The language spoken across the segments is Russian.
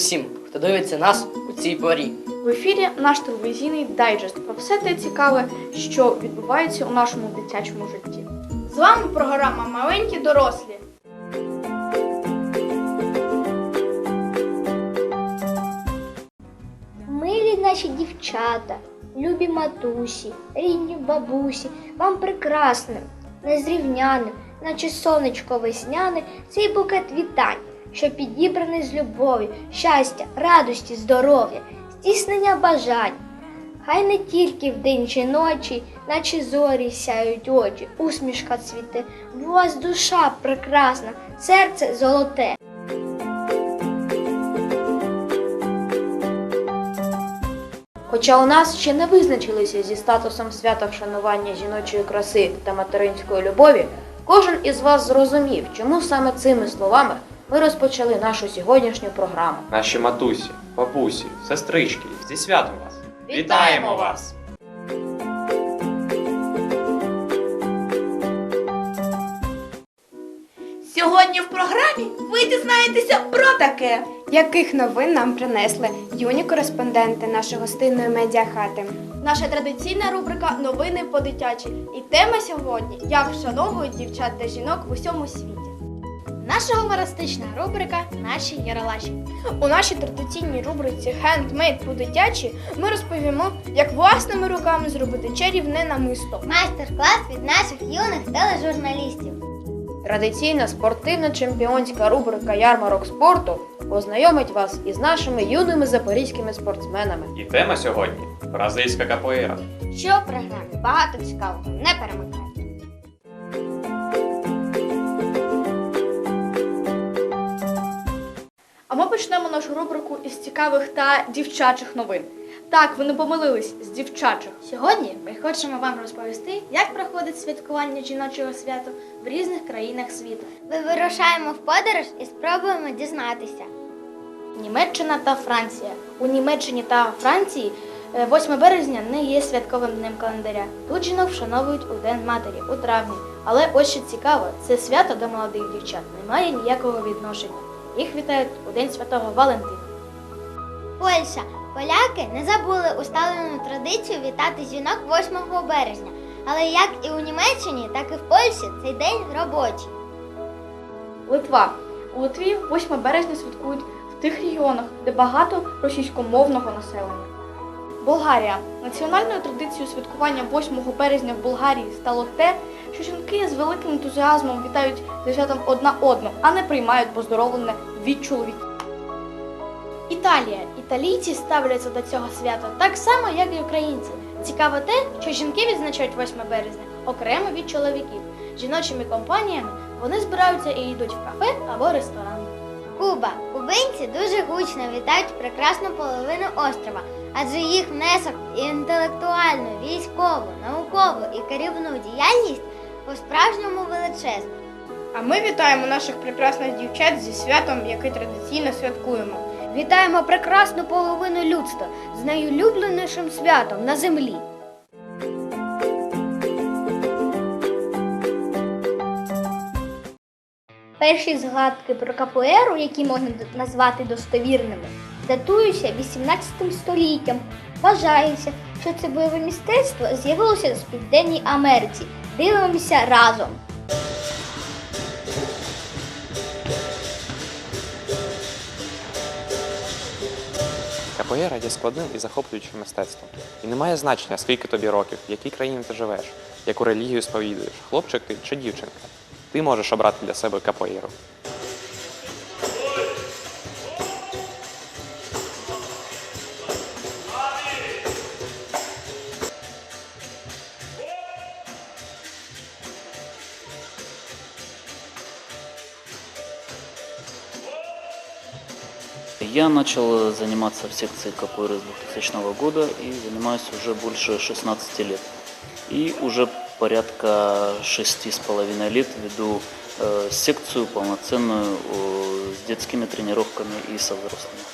Усім, хто дивиться нас у цій порі. В ефірі наш телевізійний дайджест про все те цікаве, що відбувається у нашому дитячому житті. З вами програма Маленькі дорослі. Милі наші дівчата, любі матусі, рідні бабусі, вам прекрасним, незрівняним, наче сонечко весняне, цей букет вітань, що підібраний з любові, щастя, радості, здоров'я, здійснення бажань. Хай не тільки вдень чи ночі, наче зорі сяють очі, усмішка цвіте, у вас душа прекрасна, серце золоте. Хоча у нас ще не визначилися зі статусом свята вшанування жіночої краси та материнської любові, кожен із вас зрозумів, чому саме цими словами ми розпочали нашу сьогоднішню програму. Наші матусі, бабусі, сестрички, зі святом вас! Вітаємо вас! Сьогодні в програмі ви дізнаєтеся про таке. Яких новин нам принесли юні кореспонденти нашої гостинної медіахати? Наша традиційна рубрика Новини по дитячі. І тема сьогодні як вшановують дівчат та жінок в усьому світі. Наша гумористична рубрика Наші яролаші. У нашій традиційній рубриці Handmade по дитячі ми розповімо, як власними руками зробити чарівне намисто. Майстер-клас від наших юних тележурналістів. Традиційна спортивна чемпіонська рубрика Ярмарок спорту познайомить вас із нашими юними запорізькими спортсменами. І тема сьогодні бразильська капоїра. Що в програмі? Багато цікавого. Не перемикайте. А ми почнемо нашу рубрику із цікавих та дівчачих новин. Так, ви не помилились з дівчачих. Сьогодні ми хочемо вам розповісти, як проходить святкування жіночого свята в різних країнах світу. Ми вирушаємо в подорож і спробуємо дізнатися. Німеччина та Франція. У Німеччині та Франції е, 8 березня не є святковим днем календаря. Тут жінок вшановують у День матері у травні. Але ось що цікаво, це свято до молодих дівчат не має ніякого відношення. Їх вітають у День Святого Валентина. Польща. Поляки не забули усталену традицію вітати жінок 8 березня. Але як і у Німеччині, так і в Польщі цей день робочий. Литва. У Литві 8 березня святкують в тих регіонах, де багато російськомовного населення. Болгарія. Національною традицією святкування 8 березня в Болгарії стало те, що жінки з великим ентузіазмом вітають святом одна одну, а не приймають поздоровлення від чоловіків. Італія. Італійці ставляться до цього свята так само, як і українці. Цікаво те, що жінки відзначають 8 березня окремо від чоловіків. Жіночими компаніями вони збираються і йдуть в кафе або ресторан. Куба. Кубинці дуже гучно вітають прекрасну половину острова, адже їх внесок в інтелектуальну, військову, наукову і керівну діяльність по-справжньому величезна. А ми вітаємо наших прекрасних дівчат зі святом, яке традиційно святкуємо. Вітаємо прекрасну половину людства з найулюбленішим святом на землі. Перші згадки про капоеру, які можна назвати достовірними, датуються 18 століттям. Вважається, що це бойове мистецтво з'явилося в Південній Америці. Дивимося разом. Капоїра є складним і захоплюючим мистецтвом. І не має значення, скільки тобі років, в якій країні ти живеш, яку релігію сповідуєш, хлопчик ти чи дівчинка. Ти можеш обрати для себе капоїру. Я начал заниматься в секции капоэйры с 2000 года и занимаюсь уже больше 16 лет. И уже порядка шести с половиной лет веду э, секцию полноценную э, с детскими тренировками и со взрослыми.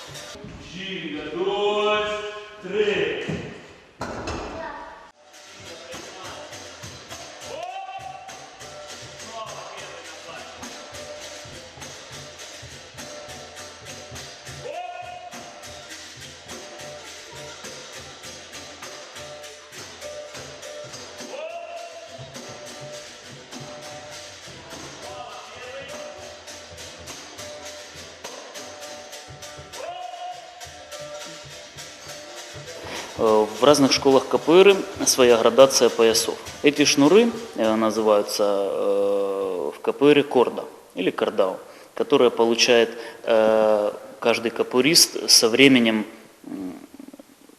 В разных школах КПР своя градация поясов. Эти шнуры э, называются э, в КПР корда или кардау, которая получает э, каждый капурист со временем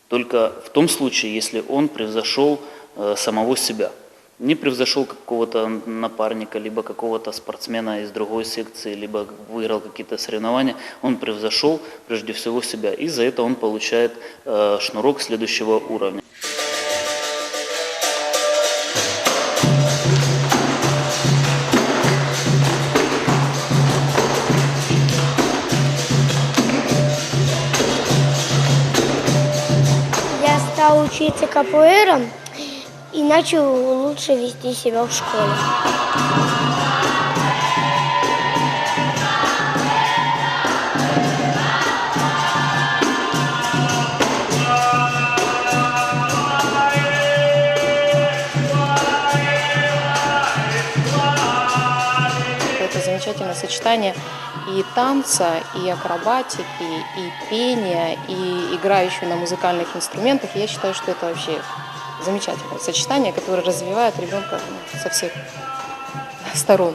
только в том случае, если он превзошел э, самого себя. Не превзошел какого-то напарника, либо какого-то спортсмена из другой секции, либо выиграл какие-то соревнования. Он превзошел прежде всего себя. И за это он получает э, шнурок следующего уровня. Я стал учиться капуэра и начал лучше вести себя в школе. Это замечательное сочетание и танца, и акробатики, и пения, и играющего на музыкальных инструментах. Я считаю, что это вообще замечательное сочетание, которое развивает ребенка ну, со всех сторон.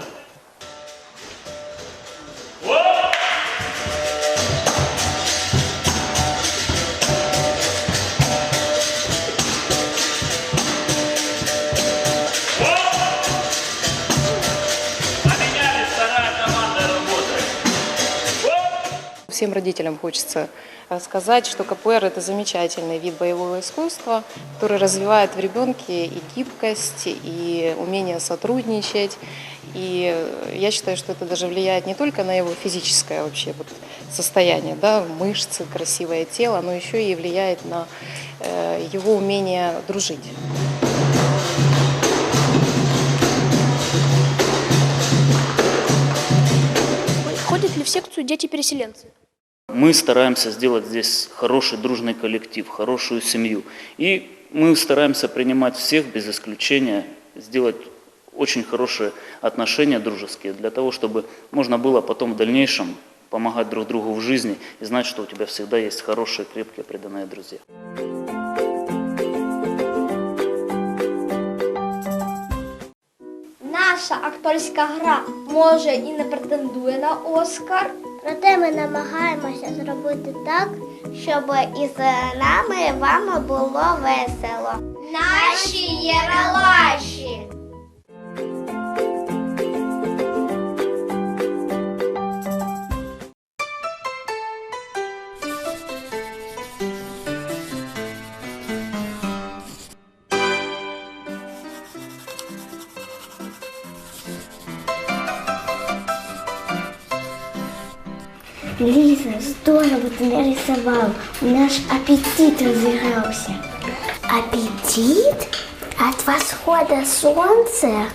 Всем родителям хочется сказать, что КПР – это замечательный вид боевого искусства, который развивает в ребенке и гибкость, и умение сотрудничать. И э, я считаю, что это даже влияет не только на его физическое вообще вот состояние, да, мышцы, красивое тело, но еще и влияет на э, его умение дружить. Ходят ли в секцию дети-переселенцы? Мы стараемся сделать здесь хороший дружный коллектив, хорошую семью. И мы стараемся принимать всех без исключения, сделать очень хорошие отношения дружеские, для того, чтобы можно было потом в дальнейшем помогать друг другу в жизни и знать, что у тебя всегда есть хорошие, крепкие, преданные друзья. Наша акторська гра може і не претендує на Оскар. Проте ми намагаємося зробити так, щоб із нами вами було весело. Наші єралаші! Нарисовал. Наш аппетит разыгрался. Аппетит? От восхода солнца?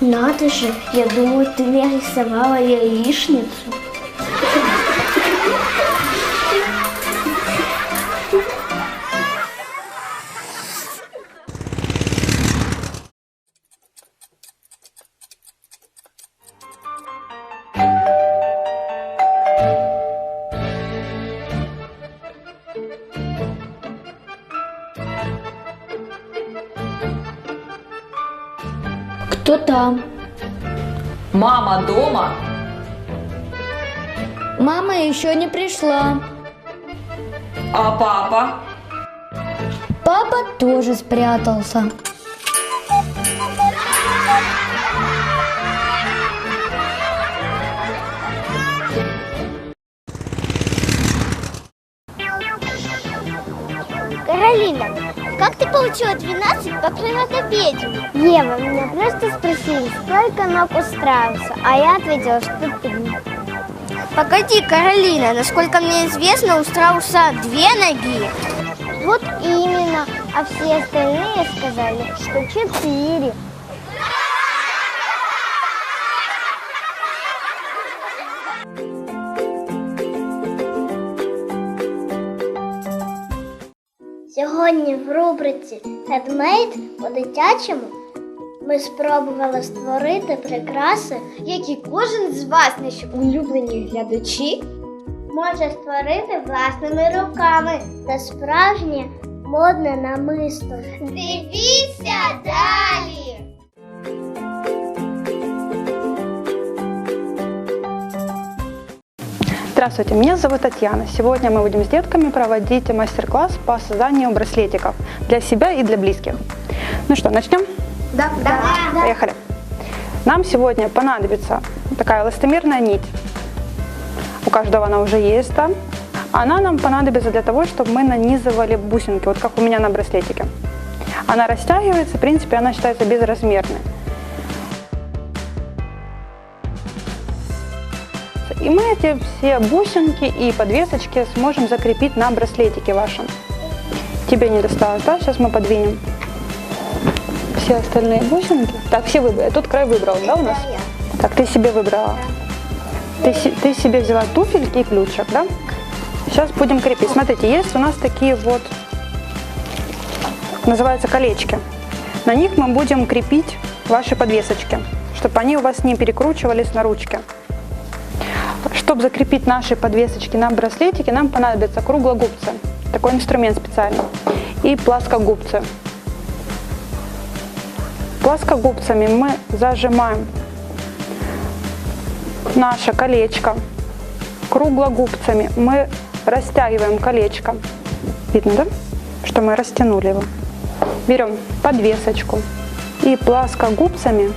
Надо же, я думаю, ты нарисовала яичницу. Мама дома? Мама еще не пришла. А папа? Папа тоже спрятался. Получила 12 по климатопедию? Ева, меня просто спросили, сколько ног устраивался, а я ответила, что три. Погоди, Каролина, насколько мне известно, у страуса две ноги. Вот именно, а все остальные сказали, что четыре. Сьогодні в рубриці Headmade по-дитячому ми спробували створити прикраси, які кожен з вас, наші улюблені глядачі, може створити власними руками. Це справжнє модне намисто. Дивіться далі. Здравствуйте, меня зовут Татьяна. Сегодня мы будем с детками проводить мастер-класс по созданию браслетиков для себя и для близких. Ну что, начнем? Да, да. Поехали. Нам сегодня понадобится такая эластомерная нить. У каждого она уже есть, да? Она нам понадобится для того, чтобы мы нанизывали бусинки, вот как у меня на браслетике. Она растягивается, в принципе, она считается безразмерной. И мы эти все бусинки и подвесочки сможем закрепить на браслетике вашем. Тебе не досталось, да? Сейчас мы подвинем все остальные бусинки. Так, все выбрали. Тут край выбрал, да, у нас? Так, ты себе выбрала. Ты, ты себе взяла туфельки и ключик, да? Сейчас будем крепить. Смотрите, есть у нас такие вот, называются колечки. На них мы будем крепить ваши подвесочки, чтобы они у вас не перекручивались на ручке. Чтобы закрепить наши подвесочки на браслетике, нам понадобятся круглогубцы, такой инструмент специальный, и плоскогубцы. Плоскогубцами мы зажимаем наше колечко. Круглогубцами мы растягиваем колечко. Видно, да? Что мы растянули его. Берем подвесочку и плоскогубцами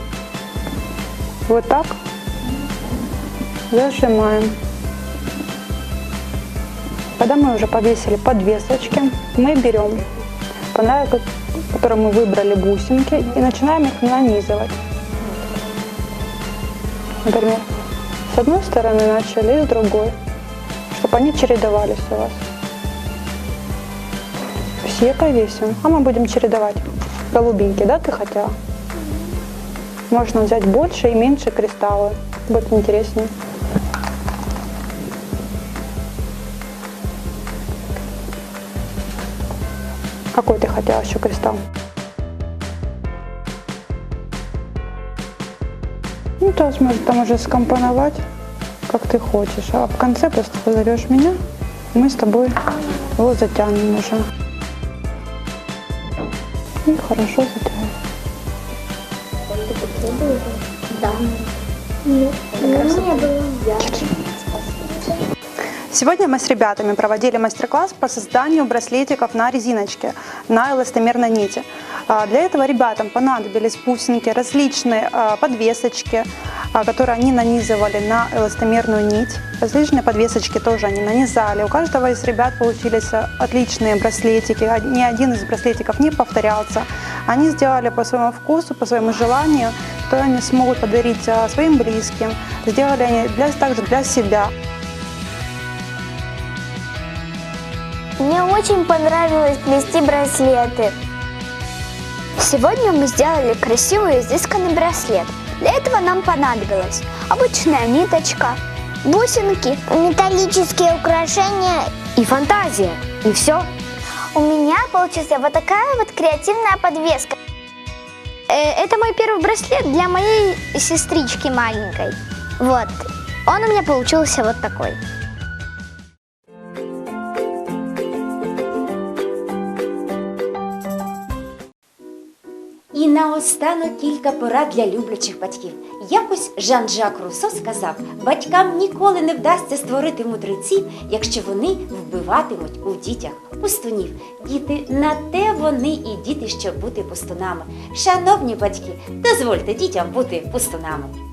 вот так зажимаем. Когда мы уже повесили подвесочки, мы берем подарок, который мы выбрали бусинки, и начинаем их нанизывать. Например, с одной стороны начали и с другой, чтобы они чередовались у вас. Все повесим, а мы будем чередовать. Голубенький, да, ты хотела? Можно взять больше и меньше кристаллы, будет интереснее. Какой ты хотела еще кристалл? Ну, то есть можно там уже скомпоновать, как ты хочешь. А в конце просто позовешь меня, мы с тобой его затянем уже. И хорошо затянем. Сегодня мы с ребятами проводили мастер-класс по созданию браслетиков на резиночке, на эластомерной нити. А, Для этого ребятам понадобились бусинки, различные а, подвесочки, а, которые они нанизывали на эластомерную нить. Различные подвесочки тоже они нанизали. У каждого из ребят получились отличные браслетики. Ни один из браслетиков не повторялся. Они сделали по своему вкусу, по своему желанию, что они смогут подарить своим близким. Сделали они для, также для себя. Мне очень понравилось плести браслеты. Сегодня мы сделали красивый изысканный браслет. Для этого нам понадобилась обычная ниточка, бусинки, металлические украшения и фантазия. И все. У меня получилась вот такая вот креативная подвеска. Э, Это мой первый браслет для моей сестрички маленькой. Вот. Он у меня получился вот такой. Наостанок кілька порад для люблячих батьків. Якось Жан-Жак Руссо сказав: батькам ніколи не вдасться створити мудреців, якщо вони вбиватимуть у дітях пустунів. Діти на те вони і діти, щоб бути пустунами. Шановні батьки, дозвольте дітям бути пустунами.